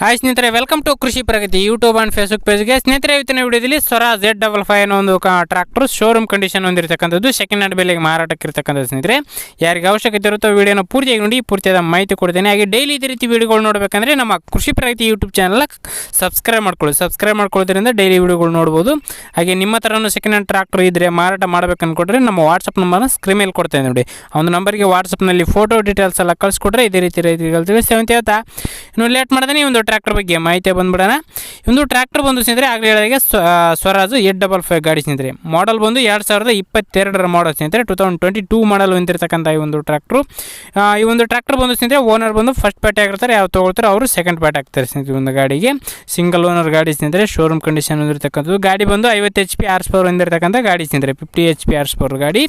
Hi ಸ್ನೇಹಿತರೆ welcome to Krishi Pragati YouTube and Facebook ಪೇಜ್ಗೆ ಸ್ನೇಹಿತರೆ, ಇವತ್ತಿನ ವಿಡಿಯೋದಲ್ಲಿ ಸ್ವರಾ ಜೆಡ್ ಡಬಲ್ ಫೈವ್ ಅನ್ನೋ ಒಂದು ಟ್ರಾಕ್ಟರ್ ಶೋರೂಮ್ ಕಂಡೀಷನ್ ಹೊಂದಿರತಕ್ಕಂಥದ್ದು ಸೆಕೆಂಡ್ ಹ್ಯಾಂಡ್ ಬೆಲೆಗೆ ಮಾರಾಟಕ್ಕೆ ಸ್ನೇಹಿತರೆ. ಯಾರಿಗೆ ಅವಶ್ಯಕತೆ ಇರುತ್ತೋ ವಿಡಿಯೋನ ಪೂರ್ತಿಯಾಗಿ ನೋಡಿ, ಪೂರ್ತಿಯಾದ ಮಾಹಿತಿ ಕೊಡ್ತೇನೆ. ಹಾಗೆ ಡೈಲಿ ಇದೇ ರೀತಿ ವೀಡಿಯೋಗಳು ನೋಡಬೇಕಂದ್ರೆ ನಮ್ಮ Krishi Pragati YouTube channel subscribe ಮಾಡ್ಕೊಳ್ಳಿ. ಸಬ್ಸ್ಕ್ರೈಬ್ ಮಾಡ್ಕೊಳ್ಳೋದ್ರಿಂದ ಡೈಲಿ ವಿಡಿಯೋಗಳು ನೋಡ್ಬೋದು. ಹಾಗೆ ನಿಮ್ಮ ಥರನೂ ಸೆಕೆಂಡ್ ಹ್ಯಾಂಡ್ ಟ್ರಾಕ್ಟರ್ ಇದ್ದರೆ ಮಾರಾಟ ಮಾಡ್ಬೇಕು ನಮ್ಮ ವಾಟ್ಸಪ್ ನಂಬರ್ನ ಸ್ಕ್ರೀನ್ ಮೇಲೆ ಕೊಡ್ತೇನೆ ನೋಡಿ. ಆ ಒಂದು ನಂಬರ್ಗೆ ವಾಟ್ಸಪ್ನಲ್ಲಿ ಫೋಟೋ ಡೀಟೇಲ್ಸ್ ಎಲ್ಲ ಕಳಿಸ್ಕೊಟ್ರೆ ಇದೇ ರೀತಿ ರೀತಿ ಅಂತ ಹೇಳ್ತಾ, ಇನ್ನು ಲೇಟ್ ಮಾಡ್ದೆ ಈ ಒಂದು ಟ್ರ್ಯಾಕ್ಟರ್ ಬಗ್ಗೆ ಮಾಹಿತಿ ಬಂದ್ಬಿಡೋಣ. ಒಂದು ಟ್ರ್ಯಾಕ್ಟರ್ ಬಂದು ಸ್ನೇಹಿತರೆ, ಆಗಲೇ ಹೇಳಿದಾಗೆ ಸ್ವರಾಜ್ ಏಟ್ ಡಬಲ್ ಫೈವ್ ಗಾಡಿ ಸ್ನೇಹಿತರೆ. ಮಾಡಲ್ ಬಂದು ಎರಡು ಸಾವಿರದ ಇಪ್ಪತ್ತೆರಡರ ಮಾಡಲ್ ಸ್ನೇಹಿತರೆ. Two thousand twenty two model ಹೊಂದಿರತಕ್ಕಂಥ ಈ ಒಂದು ಟ್ರ್ಯಾಕ್ಟ್ರು. ಈ ಒಂದು ಟ್ರ್ಯಾಕ್ಟರ್ ಬಂದು ಸ್ನೇಹಿತರೆ ಓನರ್ ಬಂದು ಫಸ್ಟ್ ಪಾರ್ಟಿ ಆಗಿರ್ತಾರೆ. ಯಾವ ತೊಗೊಳ್ತಾರೆ ಅವರು ಸೆಕೆಂಡ್ ಪ್ಯಾಟ್ ಆಗ್ತಾರೆ ಸ್ನೇಹಿತರೆ ಒಂದು ಗಾಡಿಗೆ. ಸಿಂಗಲ್ ಓನರ್ ಗಾಡಿ ಸ್ನೇಹಿತರೆ ಶೋರೂಮ್ ಕಂಡೀಷನ್ ಹೊಂದಿರತಕ್ಕಂಥದ್ದು. ಗಾಡಿ ಬಂದು ಐವತ್ತು ಎಚ್ ಪಿ ಆರ್ಸ್ ಪವರ್ ಹೊಂದಿರತಕ್ಕಂಥ ಗಾಡಿ ಸ್ನೇಹಿತರೆ. ಫಿಫ್ಟಿ ಎಚ್ ಪಿ ಆರ್ಸ್ ಪವರ್ ಗಾಡಿ.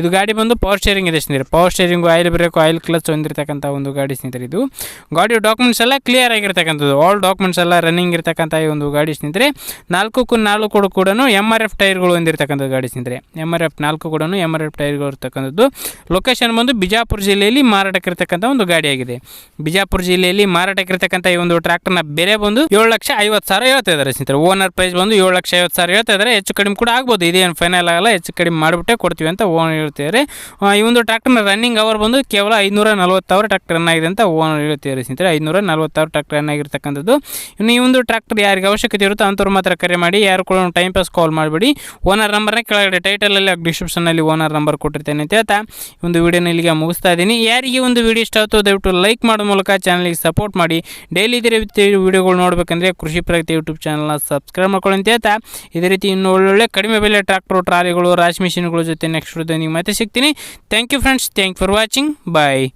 ಇದು ಗಾಡಿ ಬಂದು ಪವರ್ ಸ್ಟೇರಿಂಗ್ ಇದೆ ಸ್ನೇಹಿತರೆ. Power steering oil brake oil clutch ಹೊಂದಿರತಕ್ಕಂಥ ಒಂದು ಗಾಡಿ ಸ್ನೇಹಿತರೆ ಇದು. ಗಾಡಿ ಡಾಕ್ಯುಮೆಂಟ್ಸ್ ಎಲ್ಲ ಕ್ಲಿಯರ್ ಆಗಿರ್ತಕ್ಕಂಥದ್ದು ಆಲ್ ಡಾಕ್ಯುಮೆಂಟ್ಸ್ ಎಲ್ಲ ರನ್ನಿಂಗ್ ಇರತಕ್ಕಂಥ ಈ ಒಂದು ಗಾಡಿ ಸ್ನೇಹಿತರೆ, ನಾಲ್ಕು ಕು ನಾಲ್ಕು ಕೂಡ ಕೂಡ ಎಂ ಆರ್ ಎಫ್ ಟೈರ್ಗಳು ಹೊಂದಿರತಕ್ಕಂಥ ಗಾಡಿ ಸ್ನೇಹಿತರೆ. ಎಂ ಆರ್ ಎಫ್ ನಾಲ್ಕು ಕೂಡ ಎಂ ಆರ್ ಎಫ್ ಟೈರ್ಗಳು ಇರ್ತಕ್ಕಂಥದ್ದು. ಲೊಕೇಶನ್ ಬಂದು ಬಿಜಾಪುರ ಜಿಲ್ಲೆಯಲ್ಲಿ ಮಾರಾಟಕ್ಕಿರ್ತಕ್ಕಂಥ ಒಂದು ಗಾಡಿಯಾಗಿದೆ ಬಿಜಾಪುರ ಜಿಲ್ಲೆಯಲ್ಲಿ ಮಾರಾಟಕ್ಕಿರ್ತಕ್ಕಂಥ ಈ ಒಂದು ಟ್ರ್ಯಾಕ್ಟರ್ನ ಬೆಲೆ ಬಂದು ಏಳು ಲಕ್ಷ ಐವತ್ತು ಸಾವಿರ ಹೇಳ್ತಾ ಇದ್ದಾರೆ ಸ್ನೇಹಿತರೆ. ಓನರ್ ಪ್ರೈಸ್ ಬಂದು ಏಳು ಲಕ್ಷ ಐವತ್ತು ಸಾವಿರ ಹೇಳ್ತಾ ಇದ್ದಾರೆ ಹೆಚ್ಚು ಕಡಿಮೆ ಕೂಡ ಆಗ್ಬೋದು. ಇದೇನು ಫೈನಲ್ ಆಗಲ್ಲ. ಹೆಚ್ಚು ಕಡಿಮೆ ಮಾಡಿಬಿಟ್ಟೆ ಕೊಡ್ತೀವಿ ಅಂತ ಓನರ್ ಹೇಳ್ತಿದ್ದಾರೆ. ಈ ಒಂದು ಟ್ರ್ಯಾಕ್ಟರ್ನ ರನ್ನಿಂಗ್ ಅವರ್ ಬಂದು ಕೇವಲ ಐನೂರ ನಲ್ವತ್ತು ಅವರ್ ಟ್ರ್ಯಾಕ್ಟರ್ ಆಗಿದೆ ಅಂತ ಓನರ್ ಹೇಳ್ತಿದ್ದಾರೆ ಸ್ನೇಹಿತರೆ. ಐನೂರ ನಲ್ವತ್ತಾರು ಟ್ರ್ಯಾಕ್ಟರ್ ಆಗಿರ್ತಕ್ಕಂಥದ್ದು ಇನ್ನು ಈ ಒಂದು ಟ್ರ್ಯಾಕ್ಟರ್ ಯಾರಿಗೆ ಅವಶ್ಯಕತೆ ಇರುತ್ತೋ ಅಂಥವ್ರು ಮಾತ್ರ ಕರೆ ಮಾಡಿ, ಯಾರು ಕೂಡ ಟೈಮ್ ಪಾಸ್ ಕಾಲ್ ಮಾಡಿಬಿಡಿ. ಓನರ್ ನಂಬರ್ನ ಕೆಳಗಡೆ ಟೈಟಲಲ್ಲಿ ಡಿಸ್ಕ್ರಿಪ್ಷನಲ್ಲಿ ಓನರ್ ನಂಬರ್ ಕೊಟ್ಟಿರ್ತೇನೆ ಅಂತ ಹೇಳ್ತಾ ಒಂದು ವಿಡಿಯೋನ ಇಲ್ಲಿಗೆ ಮುಗಿಸ್ತಾ ಇದ್ದೀನಿ. ಯಾರಿಗೆ ಒಂದು ವಿಡಿಯೋ ಇಷ್ಟ ಆಯ್ತು ದಯವಿಟ್ಟು ಲೈಕ್ ಮಾಡೋ ಮೂಲಕ ಚಾನಲ್ಗೆ ಸಪೋರ್ಟ್ ಮಾಡಿ. ಡೈಲಿ ಇದೇ ರೀತಿ ವಿಡಿಯೋಗಳು ನೋಡಬೇಕಂದ್ರೆ ಕೃಷಿ ಪ್ರಗತಿ ಯೂಟ್ಯೂಬ್ ಚಾನಲ್ನ ಸಬ್ಸ್ಕ್ರೈಬ್ ಮಾಡ್ಕೊಳ್ಳಿ ಅಂತ ಹೇಳ್ತಾ. ಇದೇ ರೀತಿ ಇನ್ನು ಒಳ್ಳೊಳ್ಳೆ ಕಡಿಮೆ ಬೆಲೆ ಟ್ರ್ಯಾಕ್ಟರ್ ಟ್ರಾಲಿಗಳು, ರಾಶಿ ಮಿಷಿನ್ಗಳ ಜೊತೆ ನೆಕ್ಸ್ಟ್ ವಿಡಿಯೋ ನಿಮಗೆ ಮತ್ತೆ ಸಿಗ್ತೀನಿ. Thank you friends thank for watching bye